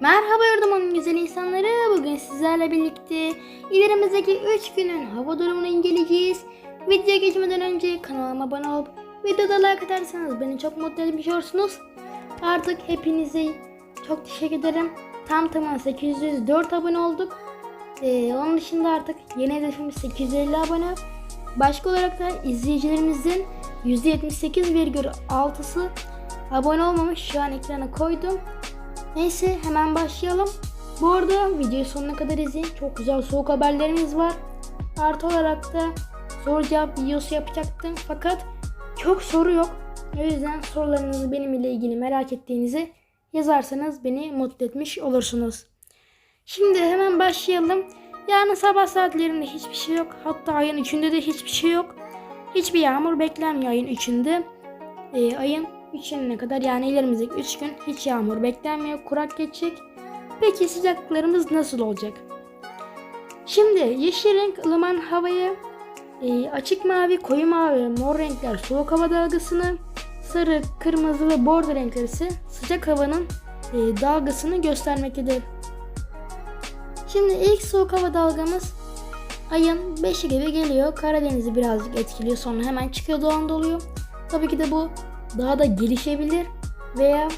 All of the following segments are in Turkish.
Merhaba yurdumun güzel insanları. Bugün sizlerle birlikte ilerimizdeki 3 günün hava durumunu inceleyeceğiz. Videoya geçmeden önce kanalıma abone olup videoda like atarsanız beni çok mutlu etmiş olursunuz. Artık hepinize çok teşekkür ederim. Tam tamına 804 abone olduk. Ee, onun dışında artık yeni hedefimiz 850 abone. Başka olarak da izleyicilerimizin %78,6'sı abone olmamış. Şu an ekrana koydum. Neyse hemen başlayalım. Bu arada videoyu sonuna kadar izleyin. Çok güzel soğuk haberlerimiz var. Artı olarak da soru cevap videosu yapacaktım. Fakat çok soru yok. O yüzden sorularınızı benimle ilgili merak ettiğinizi yazarsanız beni mutlu etmiş olursunuz. Şimdi hemen başlayalım. Yarın sabah saatlerinde hiçbir şey yok. Hatta ayın 3'ünde de hiçbir şey yok. Hiçbir yağmur beklenmiyor ayın 3'ünde. Ee, ayın 3'üne kadar yani ilerimizdeki 3 gün hiç yağmur beklenmiyor. Kurak geçecek. Peki sıcaklıklarımız nasıl olacak? Şimdi yeşil renk ılıman havayı, e, açık mavi, koyu mavi mor renkler soğuk hava dalgasını, sarı, kırmızı ve bordo renkler ise sıcak havanın e, dalgasını göstermektedir. Şimdi ilk soğuk hava dalgamız ayın 5'i gibi geliyor. Karadeniz'i birazcık etkiliyor. Sonra hemen çıkıyor Doğu Anadolu'yu. Tabii ki de bu daha da gelişebilir veya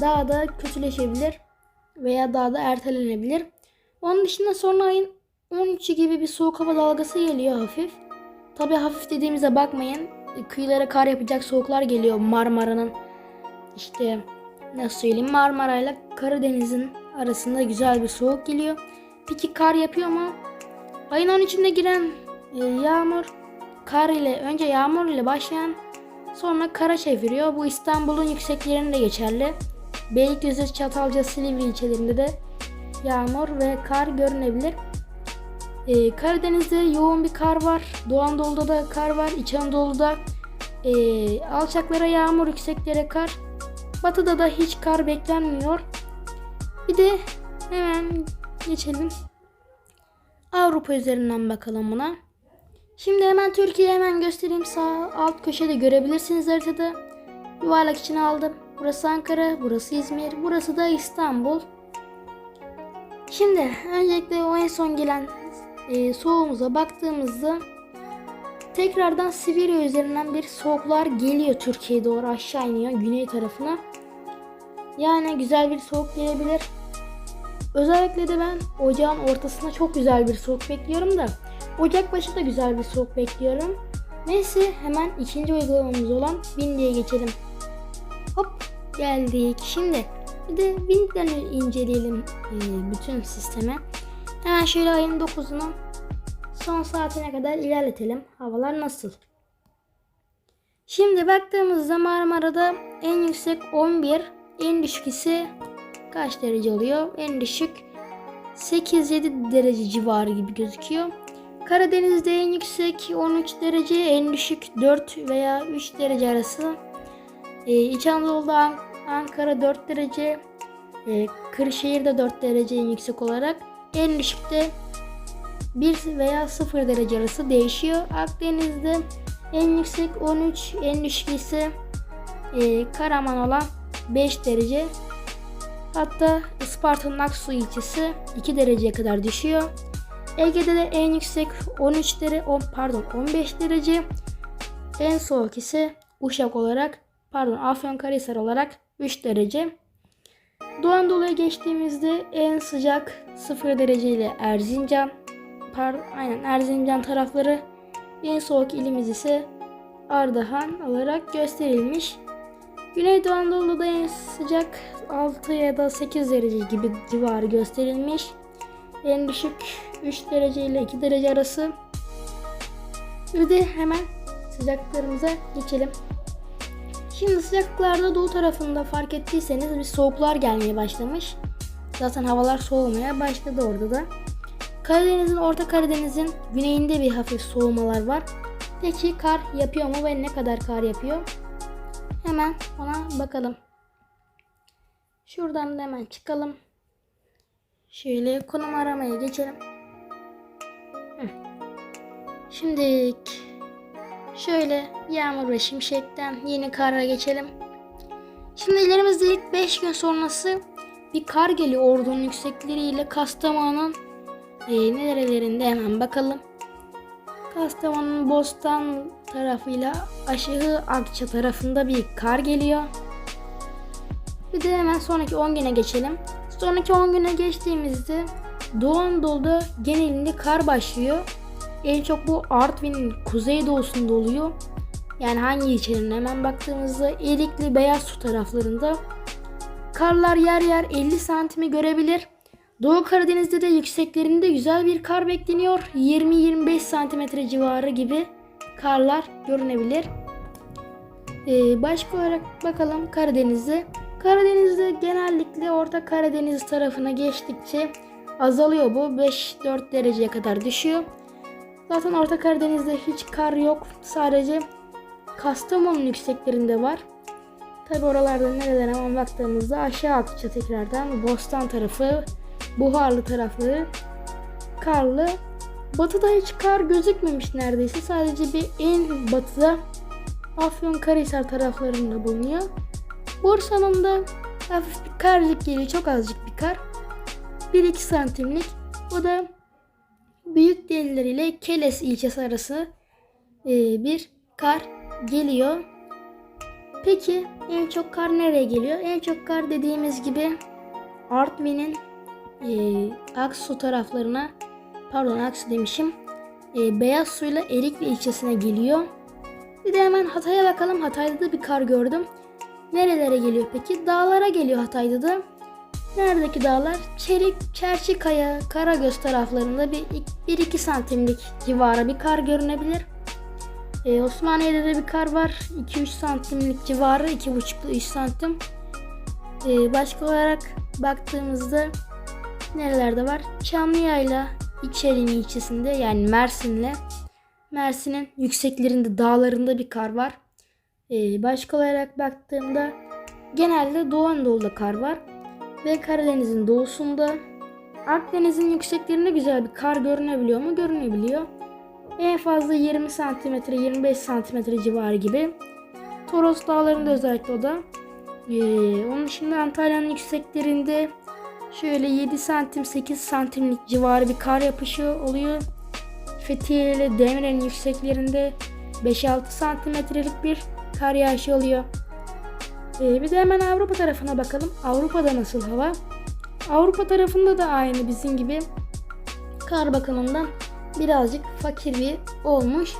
daha da kötüleşebilir veya daha da ertelenebilir. Onun dışında sonra ayın 13'ü gibi bir soğuk hava dalgası geliyor hafif. Tabii hafif dediğimize bakmayın. Kıyılara kar yapacak soğuklar geliyor Marmara'nın. İşte nasıl söyleyeyim Marmara ile Karadeniz'in arasında güzel bir soğuk geliyor. Peki kar yapıyor mu? Ayın 13'ünde giren e, yağmur kar ile önce yağmur ile başlayan sonra kara çeviriyor. Bu İstanbul'un yükseklerinde geçerli. Beylikdüzü, Çatalca, Silivri ilçelerinde de yağmur ve kar görünebilir. Ee, Karadeniz'de yoğun bir kar var. Doğu Anadolu'da da kar var. İç Anadolu'da e, alçaklara yağmur, yükseklere kar. Batı'da da hiç kar beklenmiyor. Bir de hemen geçelim. Avrupa üzerinden bakalım buna. Şimdi hemen Türkiye'yi hemen göstereyim. Sağ alt köşede görebilirsiniz haritada. Yuvarlak içine aldım. Burası Ankara, burası İzmir, burası da İstanbul. Şimdi öncelikle o en son gelen e, soğuğumuza baktığımızda tekrardan Sibirya üzerinden bir soğuklar geliyor Türkiye'ye doğru aşağı iniyor güney tarafına. Yani güzel bir soğuk gelebilir. Özellikle de ben ocağın ortasında çok güzel bir soğuk bekliyorum da Ocak başı da güzel bir soğuk bekliyorum. Neyse hemen ikinci uygulamamız olan Windy'ye geçelim. Hop geldik. Şimdi bir de Wind'den inceleyelim e, bütün sisteme. Hemen şöyle ayın 9'unu son saatine kadar ilerletelim. Havalar nasıl? Şimdi baktığımızda Marmara'da en yüksek 11, en düşük ise kaç derece oluyor? En düşük 8-7 derece civarı gibi gözüküyor. Karadeniz'de en yüksek 13 derece, en düşük 4 veya 3 derece arası. Ee, İç Anadolu'da An- Ankara 4 derece, e, Kırşehir'de 4 derece en yüksek olarak. En düşükte 1 veya 0 derece arası değişiyor. Akdeniz'de en yüksek 13, en düşük ise e, Karaman olan 5 derece. Hatta Isparta'nın Aksu ilçesi 2 dereceye kadar düşüyor. Ege'de de en yüksek 13 derece, pardon 15 derece. En soğuk ise Uşak olarak, pardon Afyonkarahisar olarak 3 derece. Doğu Anadolu'ya geçtiğimizde en sıcak 0 derece ile Erzincan, pardon aynen Erzincan tarafları. En soğuk ilimiz ise Ardahan olarak gösterilmiş. Güneydoğu Anadolu'da en sıcak 6 ya da 8 derece gibi civarı gösterilmiş. En düşük 3 derece ile 2 derece arası. Bir de hemen sıcaklıklarımıza geçelim. Şimdi sıcaklıklarda doğu tarafında fark ettiyseniz bir soğuklar gelmeye başlamış. Zaten havalar soğumaya başladı orada da. Karadeniz'in, Orta Karadeniz'in güneyinde bir hafif soğumalar var. Peki kar yapıyor mu ve ne kadar kar yapıyor? Hemen ona bakalım. Şuradan da hemen çıkalım. Şöyle konum aramaya geçelim. Şimdi şöyle yağmur ve şimşekten yeni kara geçelim. Şimdi ilerimizde ilk 5 gün sonrası bir kar geliyor ordunun yüksekleriyle Kastamonu'nun e, nerelerinde hemen bakalım. Kastamonu'nun Bostan tarafıyla aşağı Akça tarafında bir kar geliyor. Bir de hemen sonraki 10 güne geçelim. Sonraki 10 güne geçtiğimizde Doğu Anadolu'da genelinde kar başlıyor. En çok bu Artvin'in kuzeydoğusunda oluyor. Yani hangi ilçelerine hemen baktığımızda Erikli, Beyaz Su taraflarında karlar yer yer 50 santimi görebilir. Doğu Karadeniz'de de yükseklerinde güzel bir kar bekleniyor. 20-25 santimetre civarı gibi karlar görünebilir. Ee, başka olarak bakalım Karadeniz'de. Karadeniz'de genellikle Orta Karadeniz tarafına geçtikçe azalıyor bu. 5-4 dereceye kadar düşüyor. Zaten Orta Karadeniz'de hiç kar yok. Sadece Kastamonu yükseklerinde var. Tabi oralarda nereler hemen baktığımızda aşağı Akça tekrardan Bostan tarafı, Buharlı tarafları karlı. Batıda hiç kar gözükmemiş neredeyse. Sadece bir en batıda Afyonkarahisar taraflarında bulunuyor. Bursa'nın da hafif bir karcık geliyor. Çok azıcık bir kar. 1-2 santimlik. O da Büyük Deliler ile Keles ilçesi arası e, bir kar geliyor. Peki en çok kar nereye geliyor? En çok kar dediğimiz gibi Artvin'in e, Aksu taraflarına pardon Aksu demişim. E, Beyaz suyla Erikli ilçesine geliyor. Bir de hemen Hatay'a bakalım. Hatay'da da bir kar gördüm. Nerelere geliyor peki? Dağlara geliyor Hatay'da da. Neredeki dağlar? Çelik, Çerçikaya, Karagöz taraflarında bir 1-2 santimlik civarı bir kar görünebilir. Ee, Osmaniye'de de bir kar var. 2-3 santimlik civarı. 2,5 ile 3 santim. Ee, başka olarak baktığımızda nerelerde var? Çamlıyayla İçeri'nin ilçesinde yani Mersin'le Mersin'in yükseklerinde dağlarında bir kar var. Ee, başka olarak baktığımda genelde Doğu Anadolu'da kar var. Ve Karadeniz'in doğusunda Akdeniz'in yükseklerinde güzel bir kar görünebiliyor mu? Görünebiliyor. En fazla 20 santimetre 25 santimetre civarı gibi. Toros dağlarında özellikle o da. Ee, onun dışında Antalya'nın yükseklerinde şöyle 7 santim 8 santimlik civarı bir kar yapışı oluyor. Fethiye ile Demirel'in yükseklerinde 5-6 santimetrelik bir kar yağışı oluyor. Ee, bir de hemen Avrupa tarafına bakalım. Avrupa'da nasıl hava? Avrupa tarafında da aynı bizim gibi kar bakımından birazcık fakir bir olmuş.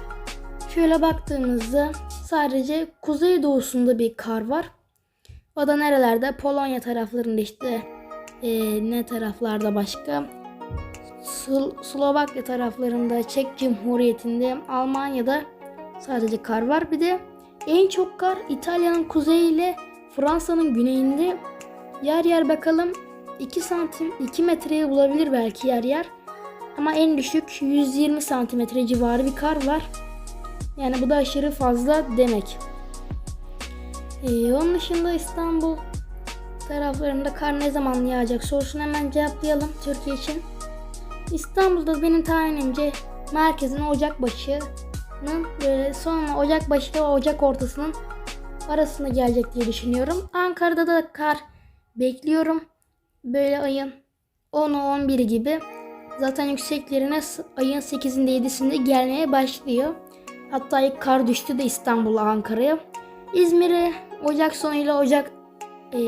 Şöyle baktığımızda sadece kuzey doğusunda bir kar var. O da nerelerde? Polonya taraflarında işte ee, ne taraflarda başka? Slo- Slovakya taraflarında, Çek Cumhuriyeti'nde, Almanya'da sadece kar var. Bir de en çok kar İtalya'nın kuzeyi ile Fransa'nın güneyinde. Yer yer bakalım 2 santim 2 metreyi bulabilir belki yer yer. Ama en düşük 120 santimetre civarı bir kar var. Yani bu da aşırı fazla demek. Ee, onun dışında İstanbul taraflarında kar ne zaman yağacak sorusunu hemen cevaplayalım Türkiye için. İstanbul'da benim tahminimce merkezin Ocak başının böyle sonra Ocak başı ve Ocak ortasının arasında gelecek diye düşünüyorum. Ankara'da da kar bekliyorum. Böyle ayın 10'u 11'i gibi. Zaten yükseklerine ayın 8'inde 7'sinde gelmeye başlıyor. Hatta ilk kar düştü de İstanbul'a Ankara'ya. İzmir'e Ocak sonuyla Ocak e,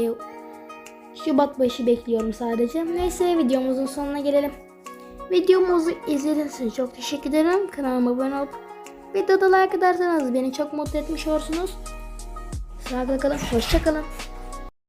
Şubat başı bekliyorum sadece. Neyse videomuzun sonuna gelelim. Videomuzu izlediğiniz için çok teşekkür ederim. Kanalıma abone olup videoda like ederseniz beni çok mutlu etmiş olursunuz. Sağlıkla kalın. Hoşça kalın.